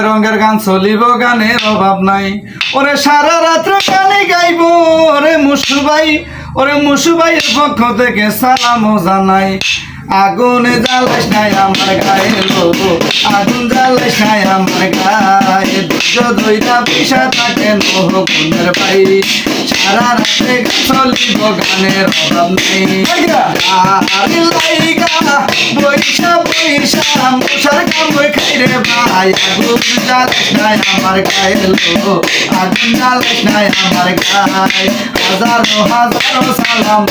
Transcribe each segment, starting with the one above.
রঙের গান চলিব, গানের অভাব নাই। ওরে সারা রাত্র গানে গাইব, ওরে মুসুবাই, ওরে মুসুবাইয়ের পক্ষ থেকে সালামও জানাই। আগুনে জ্বালাস নাই আমার গায়ে লো আগুন জ্বালাস নাই আমার গায়ে। দুর্য দইরা পিসা থাকে নোহ গুণের ভাই সারা গান চলিব গানের অভাব নেই। বৈশা বৈশা, মশার কামড় খাইরে ভাই। আগুন জ্বালাস নাই আমার গায়ে লো আগুন জ্বালাস নাই আমার গায়ে। হাজারো হাজারো সালাম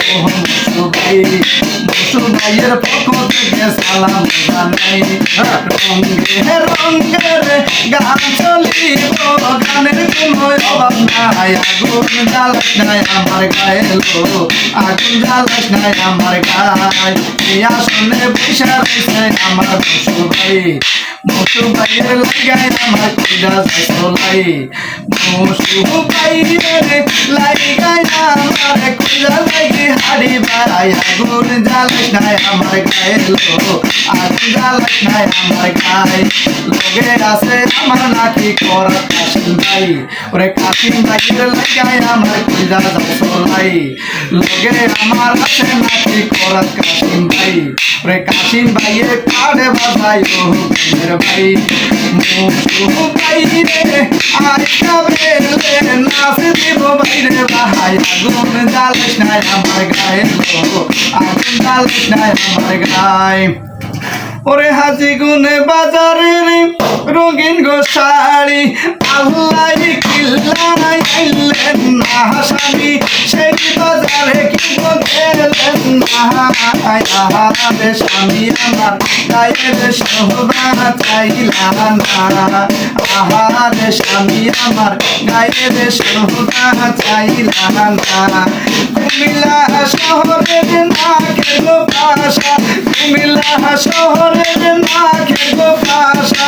মুসুবাইয়ের পক্ষ থেকে সালাম জানাই। রঙ্গে রঙ্গে গান চলিব গানের কোনো নাই আগুন জ্বালাস নাই আমার গায়ে লো আগুন জ্বালাস নাই আমার গায়ে। এই আসনে বৈশা রয়েছে আমার মুসুবাই মুসুবাইয়ের লাগাই আমার যায় চলাই মুসুবাইয়ের লাগাই আমার কইরা লাগে হাড়ি বাড়াই আগুন জ্বালাস নাই আমার গায়ে লো আগুন জ্বালাস নাই আমার গায়ে। লগে আছে আমার নাকি করা কাশিম ভাই। ওরে কাশিম ভাইয়ের লাগাই আমার ভাই ওরে কাশিম ভাইয়ের কাড়ে বাজাই ও মেরে ভাই মুসু ভাই রে আই কাবে লে নাচ দিব বাইরে ভাই আগুন জ্বালিস নাই আমার গায়ে আমার গায়ে ওরে হাজি গুনে বাজারে রে রঙিন গো শাড়ি আল্লাহ কিল্লাই না হাসানি। সেই বাজারে কি গো গেলেন না। আহারে স্বামী আমার, গায়ের শোভা চাইলা না। আহারে স্বামী আমার, গায়ের শোভা চাইলা না। কুমিল্লা শহরের নাকের গো পাশা কুমিল্লা শহরের নাকের গো পাশা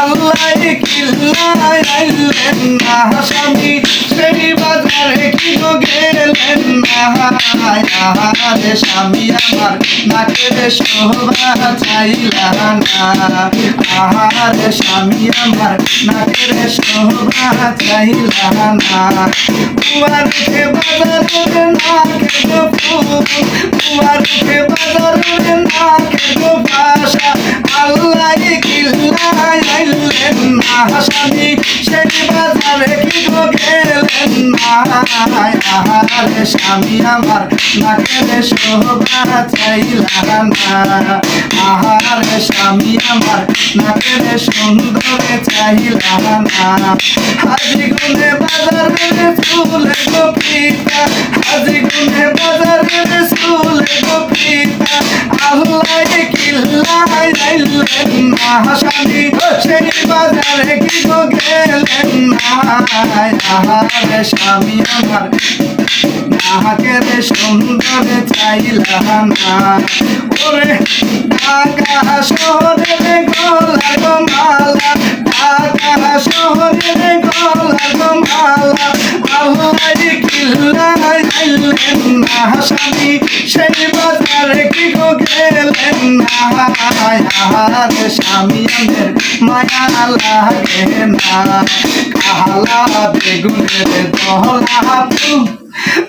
আল্লাহ কিল্লা আইলেন না স্বামী। সেই বাজারে কি গো গেলেন না আহারে স্বামী আমার নাকের শোভা চাইলা না আহারে স্বামী আমার নাকের শোভা চাইলা না বাজারের ফুল উমারকে বাজারের নাকের সেই বাজারে কি না আহারে স্বামী আমার নাকের শোভা চাইলা না। আহারে স্বামী আমার নাকের সুন্দর চাইলা না। হাজি গুনে বাজারের চুলে গো পিতা হাজি গুনে বাজারের চুলে গো পিতা আল্লাহ স্বামী সেই বাজারে কি গেলেন না। আহারে স্বামী আমার নাকের সুন্দর চাইলা না। ওরে ঢাকা শহরের গলা গো ঢাকা শহরের গলা গো মালা। আল্লাহ না স্বামী, সেই বাজারে কি গেলেন না। স্বামী মায়া লাগে না। বেগুনের দহলা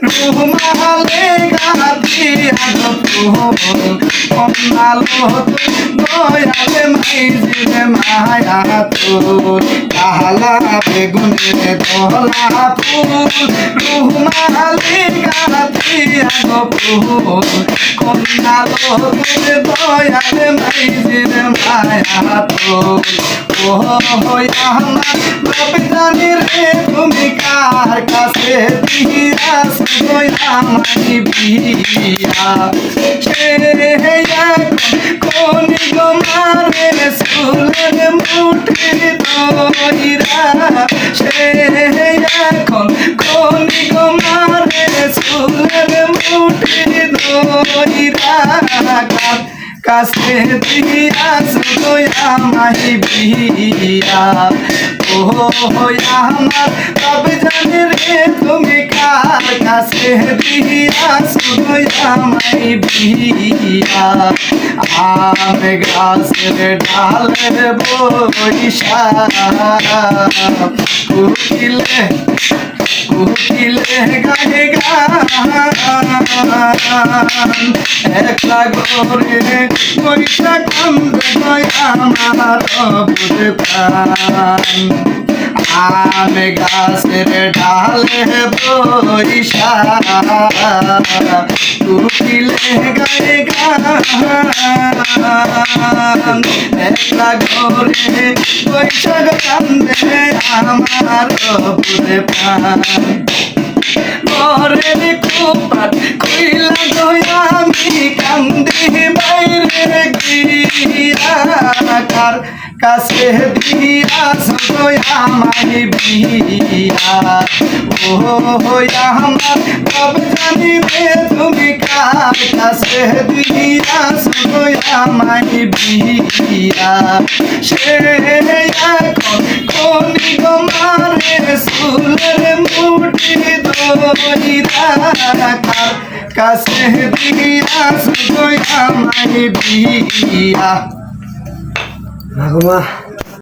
রুমালে গাতি আগপুল কন্নালো দয়ালে মাইজিরে মায়া তুল কালা বেগুনে দহলা ফুল রুমালে গাতি আগপুল কন্নালো দয়ালে মাইজিরে মায়া তুল ও হইয়া আমার বাপ তুমি কার কাছে দিয়া আমারি বিয়া। কোন গো মারে স্কুলের মুঠে দইরা সে এখন কোন গো মারে স্কুলের মুঠে দইরা কাছে দিয়া সুয়া মাহি বিয়া। আমার তবে জানি রে তুমি কার কাছে দিয়াছ আমায় বিয়া আম গাছের ডালে বৈশা কুকিলে কুকিলে গায়ে একলা করে বৈশা কান্দে আমার প্রাণ। আম গাছের ডালে বৈশা কুকিলে গায়ে গান একলা ঘরে বৈশাখ কান্দে আমার বুড়ে প্রাণ। ঘরের কুপার কইলা গয়া আমি কান্দি বাইরে গিয়া কাছে দিয়া সদয়া আমায় বিয়া। ও হইয়া আমার কব জানি রে তুমি কার কাছে দিয়া সদয়া আমায় বিয়া। সে এখন কোনি গো মারে সুলের মুঠি দইরা কাছে দিয়া সদয়া আমায় বিয়া। Aku.